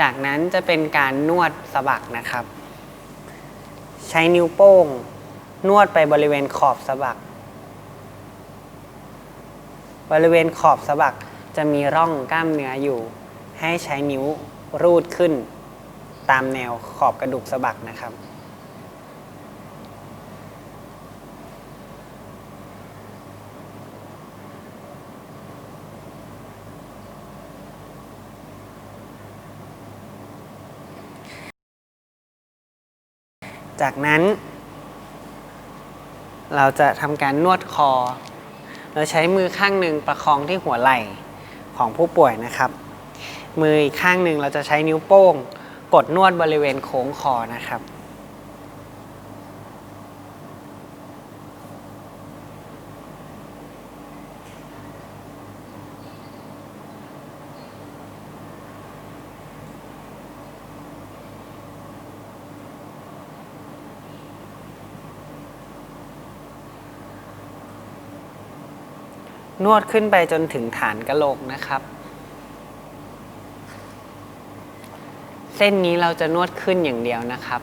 จากนั้นจะเป็นการนวดสะบักนะครับ ใช้นิ้วโป้ง นวดไปบริเวณขอบสะบัก บริเวณขอบสะบักจะมีร่องกล้ามเนื้ออยู่ ให้ใช้นิ้วรูดขึ้น ตามแนวขอบกระดูกสะบักนะครับ จากนั้น เราจะทำการนวดคอ เราใช้มือข้างหนึ่งประคองที่หัวไหล่ของผู้ป่วยนะครับ มืออีกข้างหนึ่งเราจะใช้นิ้วโป้ง กดนวดบริเวณโค้งคอนะครับ นวดขึ้นไปจนถึงฐานกะโหลกนะครับ เส้นนี้เราจะนวดขึ้นอย่างเดียวนะครับ